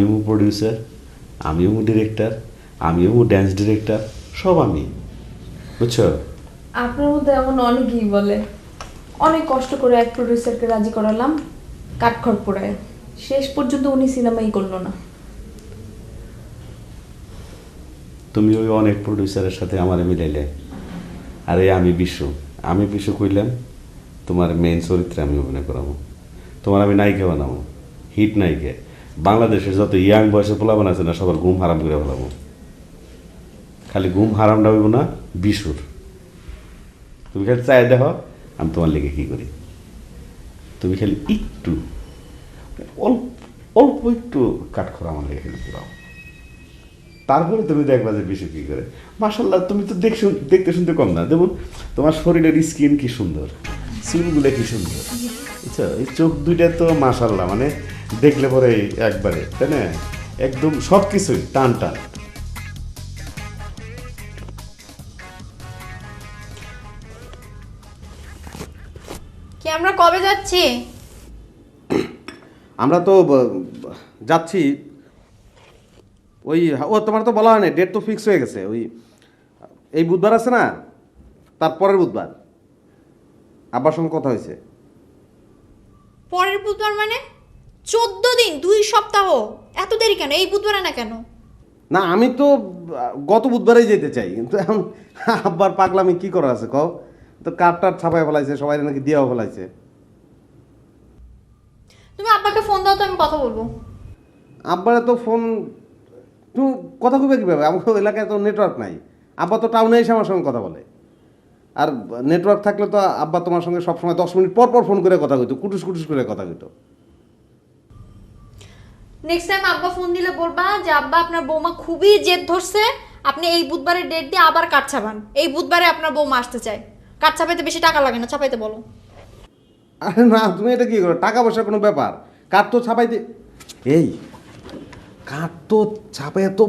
আমিও প্রডিউসার আমিও ডিরেক্টর আমিও ড্যান্স ডিরেক্টর সব আমি। বুঝছ? আপনার মধ্যে এমন অনেকেই বলে অনেক কষ্ট করে এক প্রডিউসারকে রাজি করালাম কাঠখড় পোড়ায়। শেষ পর্যন্ত উনি সিনেমাই করল না। তুমি ওই অনেক প্রডিউসারের সাথে আমারে মিলাইলে। আরে আমি বিশ্ব আমি বিশ্ব কইলাম তোমার মেইন চরিত্রে আমি অভিনয় করাবো। তোমার আমি নায়িকা বানাবো। হিট নায়িকা। বাংলাদেশের যত ইয়াং বয়সে পোলাবান আছে না, সবার ঘুম হারাম করে ফেলাবো। খালি ঘুম হারামটা হইব না, বিশুর। তুমি খালি চাই দেখো, আমি তোমার লেগে কি করি। তুমি খালি একটু, অল্প অল্প একটু কাঠখড় আমার লেগে খালি পুরাও তারপরে তুমি দেখবা যে বিষয় কি করে। মাসাল্লাহ তুমি তো দেখ দেখতে শুনতে কম না। যেমন তোমার শরীরের স্কিন কি সুন্দর, চুলগুলো কি সুন্দর। বুঝছ? এই চোখ দুইটা তো মাসাল্লাহ মানে দেখলে পরে একবারে তাই না? একদম সব কিছুই টান টান। কি আমরা কবে যাচ্ছি? আমরা তো ব- যাচ্ছি ওই ও তোমার তো বলা হয় না ডেট তো ফিক্স হয়ে গেছে ওই এই বুধবার আছে না? তারপরের বুধবার। আব্বার সঙ্গে কথা হয়েছে। পরের বুধবার মানে? চোদ্দ দিন দুই সপ্তাহ। এত দেরি কেন? এই বুধবারে না কেন? না আমি তো গত বুধবারেই যেতে চাই। কিন্তু এখন আব্বার পাগলামি কি করা আছে কও? তো টার্ড ছাপায় ফেলাইছে সবাই নাকি দিয়েও ফেলাইছে। তুমি আব্বাকে ফোন দাও তো আমি কথা বলব। আব্বারে তো ফোন তুমি কথা কবে কীভাবে? আমার এলাকায় তো নেটওয়ার্ক নাই। আব্বা তো টাউনে এসে আমার সঙ্গে কথা বলে। আর নেটওয়ার্ক থাকলে তো আব্বা তোমার সঙ্গে সবসময় দশ মিনিট পর পর ফোন করে কথা কইতো কুটুস কুটুস করে কথা কইতো। নেক্সট টাইম আব্বা ফোন দিলে বলবা যে আব্বা আপনার বৌমা খুবই জেদ ধরছে। আপনি এই বুধবারের ডেট দিয়ে আবার কাঠ ছাপান। এই বুধবারে আপনার বৌমা আসতে চায়। কাঠ ছাপাইতে বেশি টাকা লাগে না ছাপাইতে বলো। আরে না তুমি এটা কি করো? টাকা পয়সার কোনো ব্যাপার? কার তো ছাপাইতে এই কার তো ছাপাই তো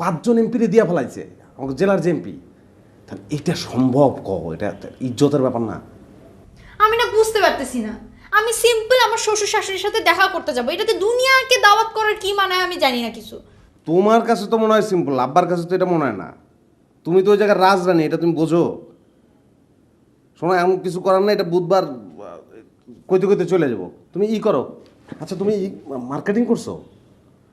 পাঁচজন এমপিরে দিয়া ফেলাইছে। আমাকে জেলার যে এমপি। এটা সম্ভব কহ এটা ইজ্জতের ব্যাপার না। আমি না বুঝতে পারতেছি না। আমি সিম্পল আমার শ্বশুর শাশুড়ির সাথে দেখা করতে যাব। এটাতে দুনিয়াকে দাওয়াত করার কি মানে আমি জানি না কিছু। তোমার কাছে তো মনে হয় সিম্পল আব্বার কাছে তো এটা মনে হয় না। তুমি তো ওই জায়গায় রাজরানী, এটা তুমি বোঝো। শোনো, এমন কিছু করার না এটা বুধবার কইতে কইতে চলে যাব। তুমি ই করো। আচ্ছা তুমি মার্কেটিং করছ?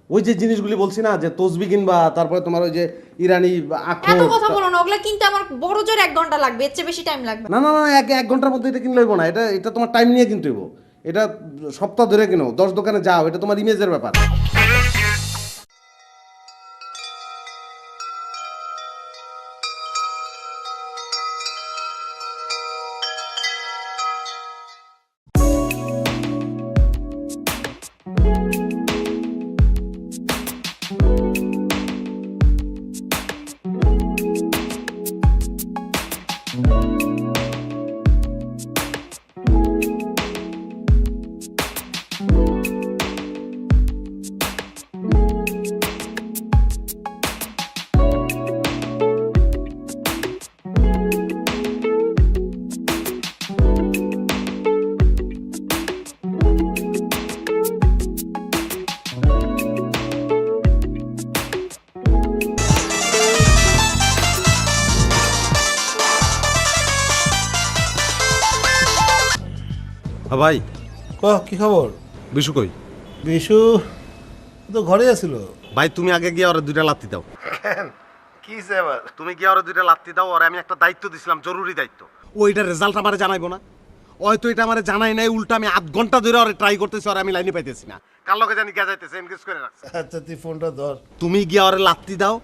ওই যে জিনিসগুলি বলছি না যে তসবি কিনবা তারপরে তোমার ওই যে ইরানি এত আখর কথা বলো না ওগুলা কিনতে আমার বড় জোর এক ঘণ্টা লাগবে এর চেয়ে বেশি টাইম লাগবে না। না না না এক এক ঘণ্টার মধ্যে এটা কিনলে হইব না এটা এটা তোমার টাইম নিয়ে কিনতে হইব এটা সপ্তাহ ধরে কিনো দশ দোকানে যাও এটা তোমার ইমেজের ব্যাপার হ্যাঁ ভাই। ক কি খবর? বিশু কই? বিশু তো ঘরে আছিল। ভাই তুমি আগে গিয়ে ওরা দুইটা লাত্তি দাও। কি আবার? তুমি গিয়ে ওরা দুইটা লাত্তি দাও আর আমি একটা দায়িত্ব দিছিলাম জরুরি দায়িত্ব। ওইটা রেজাল্ট আমারে জানাইবো না। হয়তো এটা আমারে জানাই নাই উল্টা আমি আধ ঘণ্টা ধরে ওরে ট্রাই করতেছি আর আমি লাইনে পাইতেছি না। কার লগে জানি গিয়া যাইতেছে এনগেজ করে রাখছে। আচ্ছা তুই ফোনটা ধর। তুমি গিয়া ওরে লাত্তি দাও